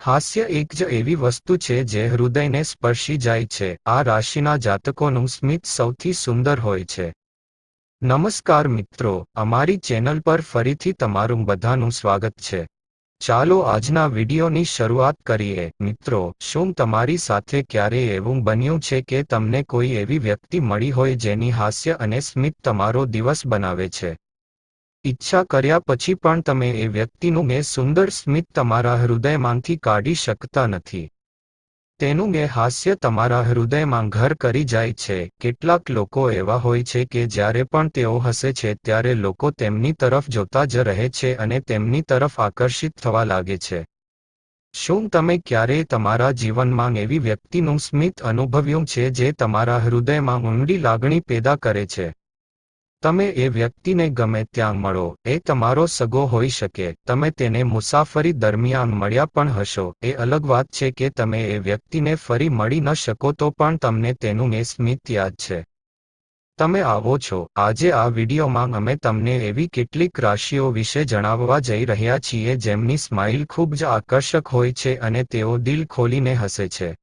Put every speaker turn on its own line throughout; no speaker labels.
હાસ્ય એક જ એવી વસ્તુ છે જે હૃદયને સ્પર્શી જાય છે. આ રાશિના જાતકોનું સ્મિત સૌથી સુંદર હોય છે. નમસ્કાર મિત્રો, અમારી ચેનલ પર ફરીથી તમારું બધાનું સ્વાગત છે. ચાલો આજના વિડીયોની શરૂઆત કરીએ. મિત્રો, શું તમારી સાથે ક્યારેય એવું બન્યું છે કે તમને કોઈ એવી વ્યક્તિ મળી હોય જેની હાસ્ય અને સ્મિત તમારો દિવસ બનાવે છે? ઈચ્છા કર્યા પછી પણ તમે એ વ્યક્તિનું એ સુંદર સ્મિત તમારા હૃદયમાંથી કાઢી શકતા નથી. તેનું એ હાસ્ય તમારા હૃદયમાં ઘર કરી જાય છે. કેટલાક લોકો એવા હોય છે કે જ્યારે પણ તેઓ હસે છે, ત્યારે લોકો તેમની તરફ જોતા જ રહે છે અને તેમની તરફ આકર્ષિત થવા લાગે છે. શું તમે ક્યારેય તમારા જીવનમાં એવી વ્યક્તિનું સ્મિત અનુભવ્યું છે જે તમારા હૃદયમાં ઊંડી લાગણી પેદા કરે છે? તમે એ વ્યક્તિને ગમે ત્યાં મળો, એ તમારો સગો હોઈ શકે, તમે તેને મુસાફરી દરમિયાન મળ્યા પણ હશો, એ અલગ વાત છે કે તમે એ વ્યક્તિને ફરી મળી ન શકો તો પણ તમને તેનું એ સ્મિત યાદ છે. તમે આવો છો, આજે આ વિડીયોમાં અમે તમને એવી કેટલીક રાશિઓ વિશે જણાવવા જઈ રહ્યા છીએ જેમની સ્માઇલ ખૂબ જ આકર્ષક હોય છે અને તેઓ દિલ ખોલીને હસે છે.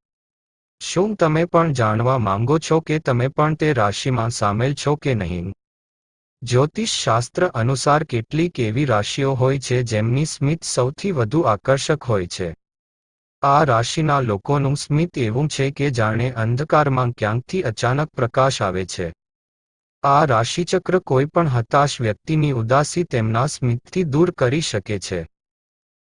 શું તમે પણ જાણવા માંગો છો કે તમે પણ તે રાશિમાં સામેલ છો કે નહીં? જ્યોતિષ શાસ્ત્ર અનુસાર કેટલીક એવી રાશિઓ હોય છે જેમની સ્મિત સૌથી વધુ આકર્ષક હોય છે. આ રાશિના લોકોનું સ્મિત એવું છે કે જાણે અંધકારમાં ક્યાંકથી અચાનક પ્રકાશ આવે છે. આ રાશિચક્ર કોઈ પણ હતાશ વ્યક્તિની ઉદાસી તેમના સ્મિતથી દૂર કરી શકે છે.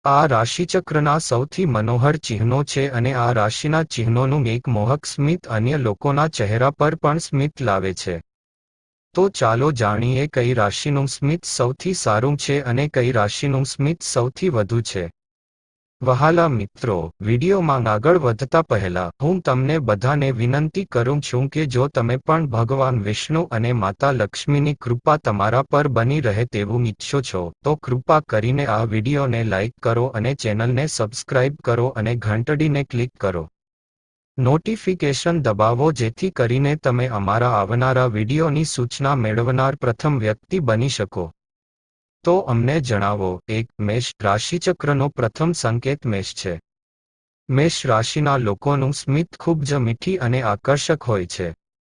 આ રાશિચક્રના સૌથી મનોહર ચિહ્નો છે અને આ રાશિના ચિહ્નોનું એક મોહક સ્મિત અન્ય લોકોના ચહેરા પર પણ સ્મિત લાવે છે. તો ચાલો જાણીએ કઈ રાશિનું સ્મિત સૌથી સારું છે અને કઈ રાશિનું સ્મિત સૌથી વધુ છે. વહાલા મિત્રો, વિડીયોમાં આગળ વધતા પહેલા હું તમને બધાને વિનંતી કરું છું કે જો તમે પણ ભગવાન વિષ્ણુ અને માતા લક્ષ્મીની કૃપા તમારા પર બની રહે તેવું ઈચ્છો છો, તો કૃપા કરીને આ વિડીયોને લાઇક કરો અને ચેનલને સબસ્ક્રાઇબ કરો અને ઘંટડીને ક્લિક કરો. નોટિફિકેશન દબાવો જેથી કરીને તમે અમારા આવનારા વિડીયોની સૂચના મેળવનાર પ્રથમ વ્યક્તિ બની શકો. તો અમને જણાવો, એક મેષ રાશિચક્રનો પ્રથમ સંકેત મેષ છે. મેષ રાશિના લોકોનું સ્મિત ખૂબ જ મીઠી અને આકર્ષક હોય છે.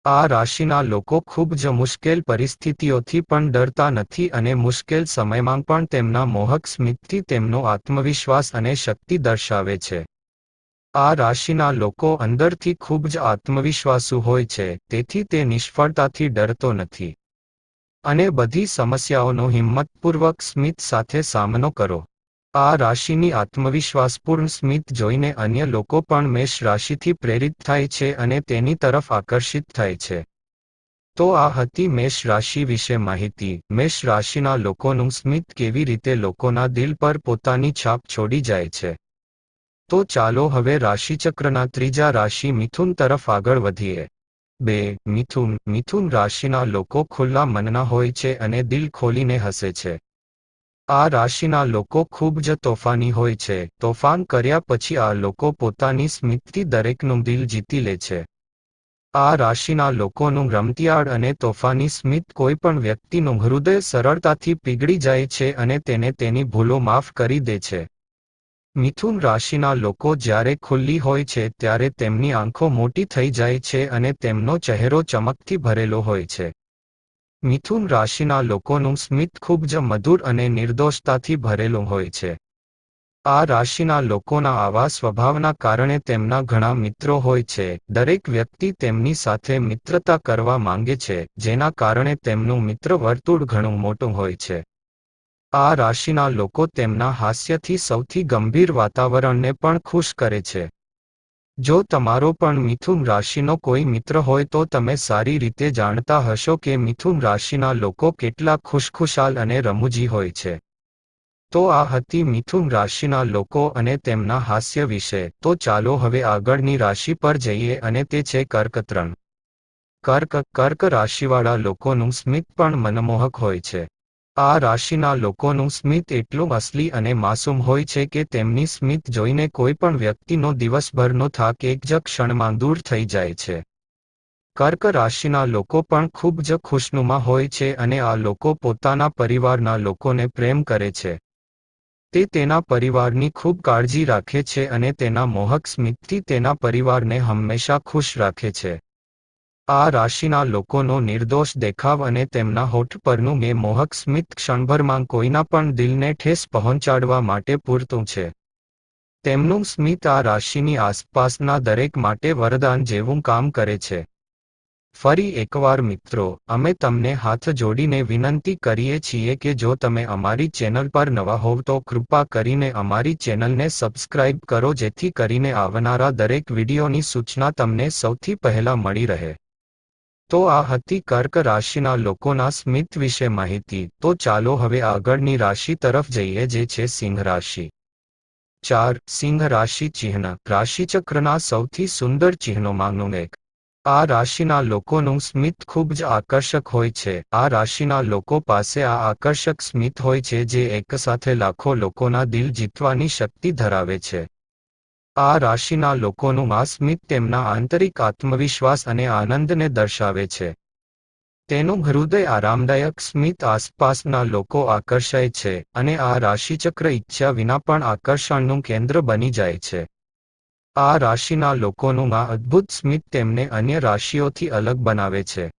આ રાશિના લોકો ખૂબ જ મુશ્કેલ પરિસ્થિતિઓથી પણ ડરતા નથી અને મુશ્કેલ સમયમાં પણ તેમના મોહક સ્મિતથી તેમનો આત્મવિશ્વાસ અને શક્તિ દર્શાવે છે. આ રાશિના લોકો અંદરથી ખૂબ જ આત્મવિશ્વાસુ હોય છે, તેથી તે નિષ્ફળતાથી ડરતો નથી. અને બધી સમસ્યાઓનો હિંમતપૂર્વક સ્મિત સાથે સામનો કરો. આ રાશિની આત્મવિશ્વાસપૂર્ણ સ્મિત જોઈને અન્ય લોકો પણ મેષ રાશિથી પ્રેરિત થાય છે અને તેની તરફ આકર્ષિત થાય છે. તો આ હતી મેષ રાશિ વિશે માહિતી. મેષ રાશિના લોકોનું સ્મિત કેવી રીતે લોકોના દિલ પર પોતાની છાપ છોડી જાય છે? તો ચાલો હવે રાશિચક્રના ત્રીજા રાશિ મિથુન તરફ આગળ વધીએ. બે, મિથુન. મિથુન રાશિના લોકો ખુલ્લા મનના હોય છે અને દિલ ખોલીને હસે છે. આ રાશિના લોકો ખૂબ જ તોફાની હોય છે. તોફાન કર્યા પછી આ લોકો પોતાની સ્મિતથી દરેકનું દિલ જીતી લે છે. આ રાશિના લોકોનું રમતિયાળ અને તોફાની સ્મિત કોઈ પણ વ્યક્તિનું હૃદય સરળતાથી પીગળી જાય છે અને તેને તેની ભૂલો માફ કરી દે છે. મિથુન રાશિના લોકો જ્યારે ખુલ્લી હોય છે ત્યારે તેમની આંખો મોટી થઈ જાય છે અને તેમનો ચહેરો ચમકથી ભરેલો હોય છે. મિથુન રાશિના લોકોનું સ્મિત ખૂબ જ મધુર અને નિર્દોષતાથી ભરેલું હોય છે. આ રાશિના લોકોના આવા સ્વભાવના કારણે તેમના ઘણા મિત્રો હોય છે. દરેક વ્યક્તિ તેમની સાથે મિત્રતા કરવા માંગે છે, જેના કારણે તેમનું મિત્ર વર્તુળ ઘણું મોટું હોય છે. આ રાશિના લોકો તેમના હાસ્યથી સૌથી ગંભીર વાતાવરણને પણ ખુશ કરે છે. જો તમારો પણ મિથુન રાશિનો કોઈ મિત્ર હોય તો તમે સારી રીતે જાણતા હશો કે મિથુન રાશિના લોકો કેટલા ખુશખુશાલ અને રમૂજી હોય છે. તો આ હતી મિથુન રાશિના લોકો અને તેમના હાસ્ય વિશે. તો ચાલો હવે આગળની રાશિ પર જઈએ અને તે છે કર્ક ત્રણ કર્ક કર્ક રાશિવાળા લોકોનું સ્મિત પણ મનમોહક હોય છે. આ રાશિના લોકોનું સ્મિત એટલું અસલી અને માસૂમ હોય છે કે તેમની સ્મિત જોઈને કોઈ પણ વ્યક્તિનો દિવસભરનો થાક એક જ ક્ષણમાં દૂર થઈ જાય છે. કર્ક રાશિના લોકો પણ ખૂબ જ ખુશનુમા હોય છે અને આ લોકો પોતાના પરિવારના લોકોને પ્રેમ કરે છે. તે તેના પરિવારની ખૂબ કાળજી રાખે છે અને તેના મોહક સ્મિતથી તેના પરિવારને હંમેશા ખુશ રાખે છે. આ રાશિના લોકોનો નિર્દોષ દેખાવ અને તેમના હોઠ પરનું એ મોહક સ્મિત ક્ષણભરમાં કોઈના પણ દિલને ઠેસ પહોંચાડવા માટે પૂરતું છે. તેમનું સ્મિત આ રાશિની આસપાસના દરેક માટે વરદાન જેવું કામ કરે છે. ફરી એકવાર મિત્રો, અમે તમને હાથ જોડીને વિનંતી કરીએ છીએ કે જો તમે અમારી ચેનલ પર નવા હોવ તો કૃપા કરીને અમારી ચેનલને સબસ્ક્રાઇબ કરો જેથી કરીને આવનારા દરેક વિડીયોની સૂચના તમને સૌથી પહેલા મળી રહે. તો આ હતી કર્ક રાશિના લોકોના સ્મિત વિશે માહિતી. તો ચાલો હવે આગળની રાશિ તરફ જઈએ, જે છે સિંહ રાશિ. ચાર, સિંહ રાશિ ચિહ્ન. રાશિચક્રના સૌથી સુંદર ચિહ્નોમાંનું એક. આ રાશિના લોકોનું સ્મિત ખૂબ જ આકર્ષક હોય છે. આ રાશિના લોકો પાસે આ આકર્ષક સ્મિત હોય છે, જે એકસાથે લાખો લોકોના દિલ જીતવાની શક્તિ ધરાવે છે. આ રાશિના લોકોનું આ સ્મિત તેમના આંતરિક આત્મવિશ્વાસ અને આનંદને દર્શાવે છે. તેનું હૃદય આરામદાયક સ્મિત આસપાસના લોકો આકર્ષાય છે અને આ રાશિચક્ર ઈચ્છા વિના પણ આકર્ષણનું કેન્દ્ર બની જાય છે. આ રાશિના લોકોનું આ અદ્ભુત સ્મિત તેમને અન્ય રાશિઓથી અલગ બનાવે છે.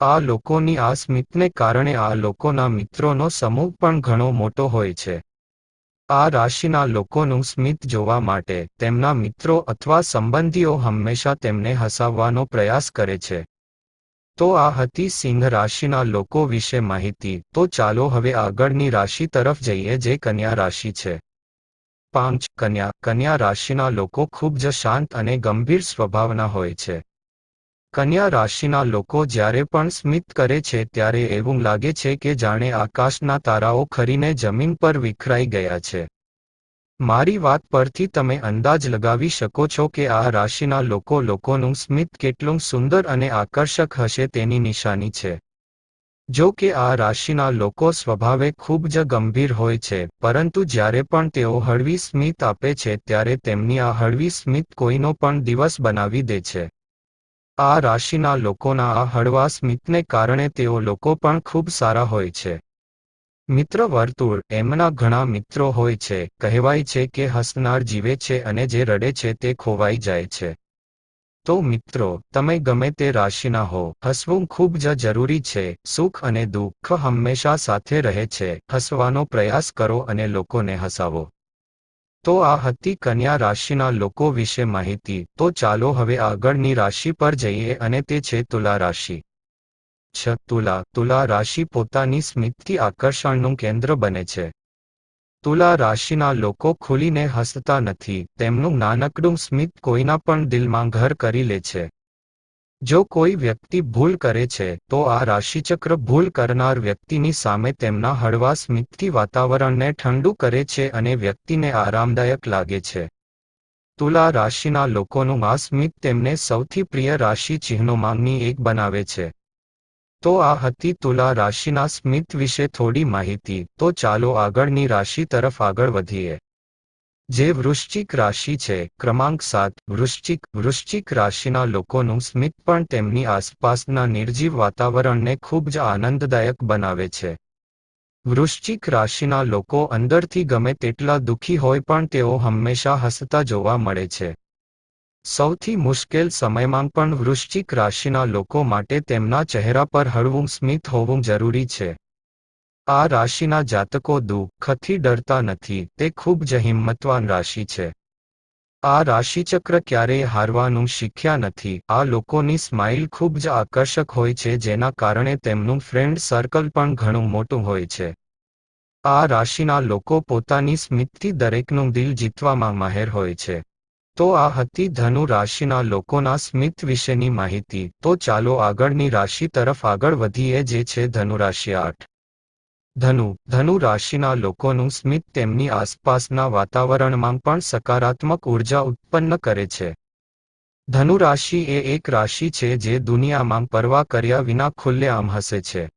આ લોકોની આ સ્મિતને કારણે આ લોકોના મિત્રોનો સમૂહ પણ ઘણો મોટો હોય છે. આ રાશિના લોકોનું સ્મિત જોવા માટે તેમના મિત્રો અથવા સંબંધીઓ હંમેશા તેમને હસાવવાનો પ્રયાસ કરે છે. તો આ હતી સિંહ રાશિના લોકો વિશે માહિતી. તો ચાલો હવે આગળની રાશિ તરફ જઈએ જે કન્યા રાશિ છે. પાંચ, કન્યા. કન્યા રાશિના લોકો ખૂબ જ શાંત અને ગંભીર સ્વભાવના હોય છે. કન્યા રાશિના લોકો જ્યારે પણ સ્મિત કરે છે ત્યારે એવું લાગે છે કે જાણે આકાશના તારાઓ ખરીને જમીન પર વિખરાઈ ગયા છે. મારી વાત પરથી તમે અંદાજ લગાવી શકો છો કે આ રાશિના લોકો લોકોનું સ્મિત કેટલું સુંદર અને આકર્ષક હશે તેની નિશાની છે. જો કે આ રાશિના લોકો સ્વભાવે ખૂબ જ ગંભીર હોય છે, પરંતુ જ્યારે પણ તેઓ હળવી સ્મિત આપે છે ત્યારે તેમની આ હળવી સ્મિત કોઈનો પણ દિવસ બનાવી દે છે. આ રાશિના લોકોના આ હળવા સ્મિતને કારણે તેઓ લોકો પણ ખૂબ સારા હોય છે. મિત્ર વર્તુળ એમના ઘણા મિત્રો હોય છે, કહેવાય છે કે હસનાર જીવે છે અને જે રડે છે તે ખોવાઈ જાય છે. તો મિત્રો, તમે ગમે તે રાશિના હો, હસવું ખૂબ જ જરૂરી છે, સુખ અને દુઃખ હંમેશા સાથે રહે છે, હસવાનો પ્રયાસ કરો અને લોકોને હસાવો. તો આ હતી કન્યા રાશિના લોકો વિશે માહિતી. તો ચાલો હવે આગળની રાશિ પર જઈએ અને તે છે તુલા રાશિ. છ, તુલા. તુલા રાશિ પોતાની સ્મિતથી આકર્ષણનું કેન્દ્ર બને છે. તુલા રાશિના લોકો ખુલીને હસતા નથી. તેમનું નાનકડું સ્મિત કોઈના પણ દિલમાં ઘર કરી લે છે. જો કોઈ વ્યક્તિ ભૂલ કરે છે, તો આ રાશિચક્ર ભૂલ કરનાર વ્યક્તિની સામે તેમના હળવા સ્મિતથી વાતાવરણને ઠંડુ કરે છે અને વ્યક્તિને આરામદાયક લાગે છે. તુલા રાશિના લોકોનું આ સ્મિત તેમને સૌથી પ્રિય રાશિ ચિહ્નોમાંની એક બનાવે છે. તો આ હતી તુલા રાશિના સ્મિત વિશે થોડી માહિતી. તો ચાલો આગળની રાશિ તરફ આગળ વધીએ. જે વૃશ્ચિક રાશિ છે, ક્રમાંક સાત, વૃશ્ચિક વૃશ્ચિક રાશિના લોકોનું સ્મિત પણ તેમની આસપાસના નિર્જીવ વાતાવરણને ખૂબ જ આનંદદાયક બનાવે છે. વૃશ્ચિક રાશિના લોકો અંદરથી ગમે તેટલા દુઃખી હોય પણ તેઓ હંમેશા હસતા જોવા મળે છે. સૌથી મુશ્કેલ સમયમાં પણ વૃશ્ચિક રાશિના લોકો માટે તેમના ચહેરા પર હળવું સ્મિત હોવું જરૂરી છે. આ રાશિના જાતકો દુઃખથી ડરતા નથી, તે ખૂબ જ હિંમતવાન રાશિ છે. આ રાશિચક્ર ક્યારેય હારવાનું શીખ્યા નથી, આ લોકોની સ્માઇલ ખૂબ જ આકર્ષક હોય છે જેના કારણે તેમનું ફ્રેન્ડ સર્કલ પણ ઘણું મોટું હોય છે. આ રાશિના લોકો પોતાની સ્મિતથી દરેકનું દિલ જીતવામાં માહેર હોય છે. તો આ હતી ધનુ રાશિના લોકોના સ્મિત વિશેની માહિતી, તો ચાલો આગળની રાશિ તરફ આગળ વધીએ જે છે ધનુ રાશિ આઠ. ધનુ. ધનુ રાશિના લોકોનું સ્મિત તેમની આસપાસના વાતાવરણમાં પણ સકારાત્મક ઊર્જા ઉત્પન્ન કરે છે. ધનુ રાશિ એ એક રાશિ છે જે દુનિયામાં પરવા કર્યા વિના ખુલ્લેઆમ હસે છે.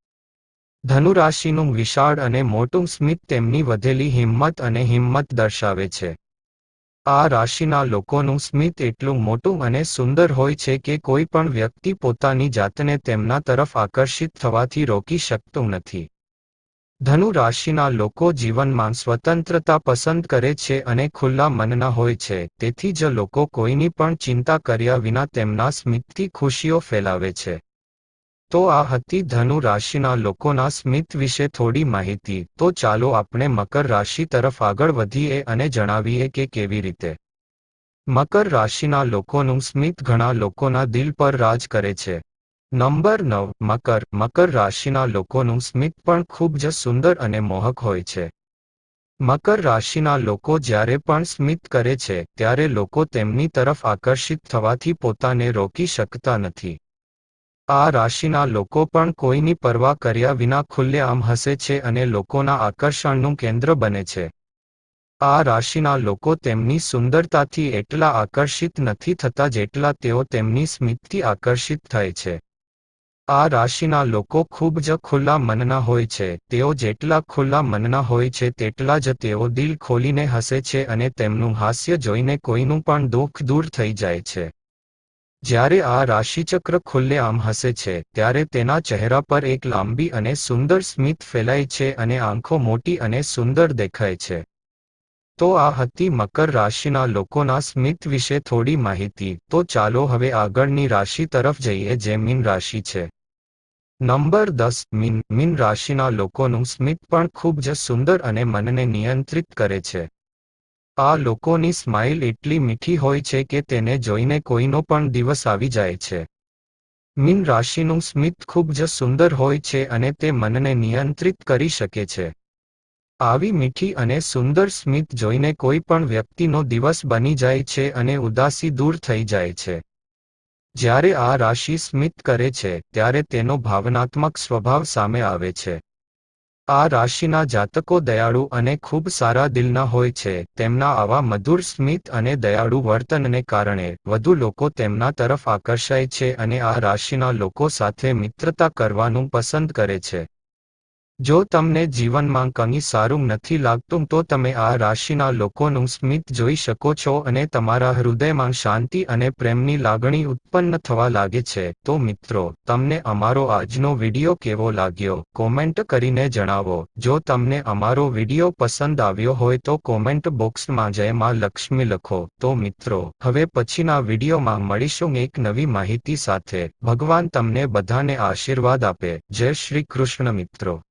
ધનુ રાશિનું વિશાળ અને મોટું સ્મિત તેમની વધેલી હિંમત અને હિંમત દર્શાવે છે. આ રાશિના લોકોનું સ્મિત એટલું મોટું અને સુંદર હોય છે કે કોઈ પણ વ્યક્તિ પોતાની જાતને તેમના તરફ આકર્ષિત થવાથી રોકી શકતું નથી. ધનુ રાશિના લોકો જીવનમાં સ્વતંત્રતા પસંદ કરે છે અને ખુલ્લા મનના હોય છે. તેથી જ લોકો કોઈની પણ ચિંતા કર્યા વિના તેમના સ્મિતથી ખુશીઓ ફેલાવે છે. તો આ હતી ધનુ રાશિના લોકોના સ્મિત વિશે થોડી માહિતી. તો ચાલો આપણે મકર રાશિ તરફ આગળ વધીએ અને જણાવીએ કે કેવી રીતે. મકર રાશિના લોકોનું સ્મિત ઘણા લોકોના દિલ પર રાજ કરે છે. નંબર નવ, મકર. મકર રાશિના લોકોનું સ્મિત પણ ખૂબ જ સુંદર અને મોહક હોય છે. મકર રાશિના લોકો જ્યારે પણ સ્મિત કરે છે, ત્યારે લોકો તેમની તરફ આકર્ષિત થવાથી પોતાને રોકી શકતા નથી. આ રાશિના લોકો પણ કોઈની પરવા કર્યા વિના ખુલ્લેઆમ હસે છે અને લોકોના આકર્ષણનું કેન્દ્ર બને છે. આ રાશિના લોકો તેમની સુંદરતાથી એટલા આકર્ષિત નથી થતા જેટલા તેઓ તેમની સ્મિતથી આકર્ષિત થાય છે. આ રાશિના લોકો ખૂબ જ ખુલ્લા મનના હોય છે. તેઓ જેટલા ખુલ્લા મનના હોય છે, તેટલા જ તેઓ દિલ ખોલીને હસે છે અને તેમનું હાસ્ય જોઈને કોઈનું પણ દુઃખ દૂર થઈ જાય છે. જ્યારે આ રાશિચક્ર ખુલ્લેઆમ હસે છે, ત્યારે તેના ચહેરા પર એક લાંબી અને સુંદર સ્મિત ફેલાય છે અને આંખો મોટી અને સુંદર દેખાય છે. તો આ હતી મકર રાશિના લોકોના સ્મિત વિશે થોડી માહિતી. તો ચાલો હવે આગળની રાશિ તરફ જઈએ, જે મીન રાશિ છે. નંબર દસ, મીન મીન રાશિના લોકોનું સ્મિત પણ ખૂબ જ સુંદર અને મનને નિયંત્રિત કરે છે. આ લોકોની સ્માઇલ એટલી મીઠી હોય છે કે તેને જોઈને કોઈનો પણ દિવસ આવી જાય છે. મીન રાશિનું સ્મિત ખૂબ જ સુંદર હોય છે અને તે મનને નિયંત્રિત કરી શકે છે. આવી મીઠી અને સુંદર સ્મિત જોઈને કોઈ પણ વ્યક્તિનો દિવસ બની જાય છે અને ઉદાસી દૂર થઈ જાય છે. જ્યારે આ રાશિ સ્મિત કરે છે, ત્યારે તેનો ભાવનાત્મક સ્વભાવ સામે આવે છે. આ રાશિના જાતકો દયાળુ અને ખૂબ સારા દિલના હોય છે, તેમના આવા મધુર સ્મિત અને દયાળુ વર્તનને કારણે વધુ લોકો તેમના તરફ આકર્ષાય છે અને આ રાશિના લોકો સાથે મિત્રતા કરવાનું પસંદ કરે છે. જો તમને જીવનમાં કંઈ સારું નથી લાગતું તો તમે આ રાશિના લોકોનું સ્મિત જોઈ શકો છો અને તમારા હૃદયમાં શાંતિ અને પ્રેમની લાગણી ઉત્પન્ન થવા લાગે છે. તો મિત્રો, તમને અમારો આજનો વિડિયો કેવો લાગ્યો? કોમેન્ટ કરીને જણાવો. જો તમને અમારો વિડિયો પસંદ આવ્યો હોય તો કોમેન્ટ બોક્સમાં જય માં લક્ષ્મી લખો. તો મિત્રો, હવે પછીના વિડીયોમાં મળીશું એક નવી માહિતી સાથે. ભગવાન તમને બધાને આશીર્વાદ આપે. જય શ્રી કૃષ્ણ મિત્રો.